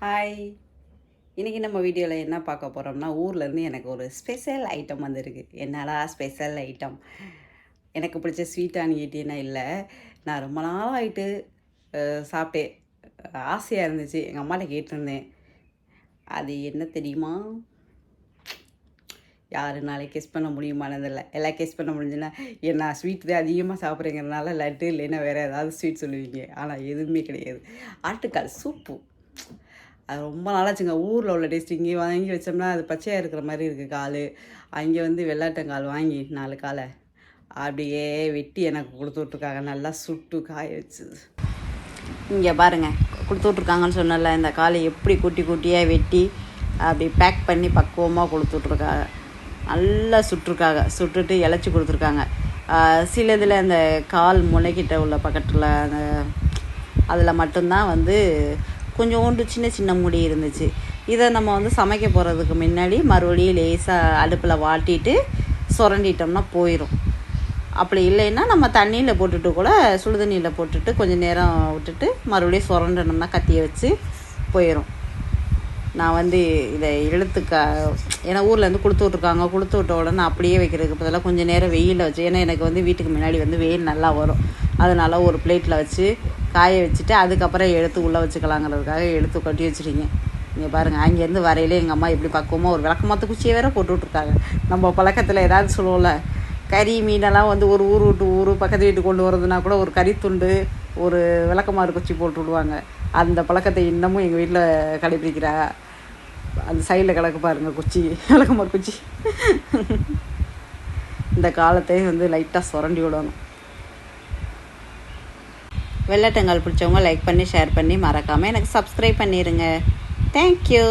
Hi இன்றைக்கி நம்ம வீடியோவில் என்ன பார்க்க போகிறோம்னா ஊர்லேருந்து எனக்கு ஒரு ஸ்பெஷல் ஐட்டம் வந்திருக்கு. என்னடா ஸ்பெஷல் ஐட்டம் எனக்கு பிடிச்ச ஸ்வீட்டான்னு கேட்டீங்கன்னா இல்லை. நான் ரொம்ப நாள் ஆகிட்டு சாப்பிட்டேன். ஆசையாக இருந்துச்சு. எங்கள் அம்மாட்ட கேட்டிருந்தேன். அது என்ன தெரியுமா? யாரு நாளைக்கு கெஸ் பண்ண முடியுமானதில்ல. எல்லாம் கெஸ் பண்ண முடிஞ்சுன்னா என்ன ஸ்வீட் தான் அதிகமாக சாப்பிட்றேங்கிறனால லட்டு இல்லைன்னா வேறு ஏதாவது ஸ்வீட் சொல்லுவீங்க. ஆனால் எதுவுமே கிடையாது. ஆட்டுக்கால் சூப்பு. அது ரொம்ப நாளாச்சுங்க. ஊரில் உள்ள டேஸ்ட் இங்கே வாங்கி வச்சோம்னா அது பச்சையாக இருக்கிற மாதிரி இருக்குது கால். அங்கே வந்து வெள்ளாட்டங்கால் வாங்கி நாலு காலை அப்படியே வெட்டி எனக்கு கொடுத்து விட்ருக்காங்க நல்லா சுட்டு காய வச்சு இங்கே பாருங்கள் கொடுத்து விட்ருக்காங்கன்னு சொன்னல இந்த காலை எப்படி குட்டி குட்டியாக வெட்டி அப்படி பேக் பண்ணி பக்குவமாக கொடுத்து விட்ருக்காங்க நல்லா சுட்டிருக்காங்க. சுட்டுட்டு இழைச்சி கொடுத்துருக்காங்க. சில இதில் அந்த கால் முளைக்கிட்ட உள்ள பக்கத்தில் அந்த அதில் மட்டும்தான் வந்து கொஞ்சோண்டு சின்ன சின்ன முடி இருந்துச்சு. இதை நம்ம வந்து சமைக்க போகிறதுக்கு முன்னாடி மறுபடியும் லேசாக அடுப்பில் வாட்டிட்டு சுரண்டிட்டோம்னா போயிடும் அப்படி இல்லைன்னா நம்ம தண்ணியில் போட்டுட்டு கூட சுடு தண்ணியில் போட்டுட்டு கொஞ்சம் நேரம் விட்டுட்டு மறுபடியும் சுரண்டனோம்னா கத்தியை வச்சு போயிடும் நான் வந்து இதை இழுத்துக்கா ஏன்னா ஊர்லேருந்து கொடுத்து விட்ருக்காங்க கொடுத்து விட்ட உடனே அப்படியே வைக்கிறதுக்கு பதிலாக கொஞ்சம் நேரம் வெயிலில் வச்சு ஏன்னா எனக்கு வந்து வீட்டுக்கு முன்னாடி வந்து வெயில் நல்லா வரும். அதனால் ஒரு பிளேட்டில் வச்சு காய வச்சுட்டு அதுக்கப்புறம் எடுத்து உள்ளே வச்சுக்கலாங்கிறதுக்காக எடுத்து கொட்டி வச்சுருக்கீங்க நீங்கள் பாருங்கள் அங்கேருந்து வரையிலே எங்கள் அம்மா இப்படி பக்குவமாக ஒரு விளக்கமாத்த குச்சியை வேற போட்டுட்ருக்காங்க நம்ம பழக்கத்தில் ஏதாவது சொல்லுவோம்ல கறி மீனெல்லாம் வந்து ஒரு ஊர் விட்டு ஊர் பக்கத்து வீட்டுக்கு கொண்டு வரதுனா கூட ஒரு கறித்துண்டு ஒரு விளக்கமாறு குச்சி போட்டு விடுவாங்க. அந்த பழக்கத்தை இன்னமும் எங்கள் வீட்டில் கடைபிடிக்கிறா. அந்த சைடில் கிடக்கு பாருங்கள் குச்சி விளக்கமாறு குச்சி. இந்த காலத்தையும் வந்து லைட்டாக சுரண்டி விடணும். வெள்ளட்டங்கால் பிடிச்சவங்க லைக் பண்ணி ஷேர் பண்ணி மறக்காமல் எனக்கு சப்ஸ்கிரைப் பண்ணிடுங்க தேங்க்யூ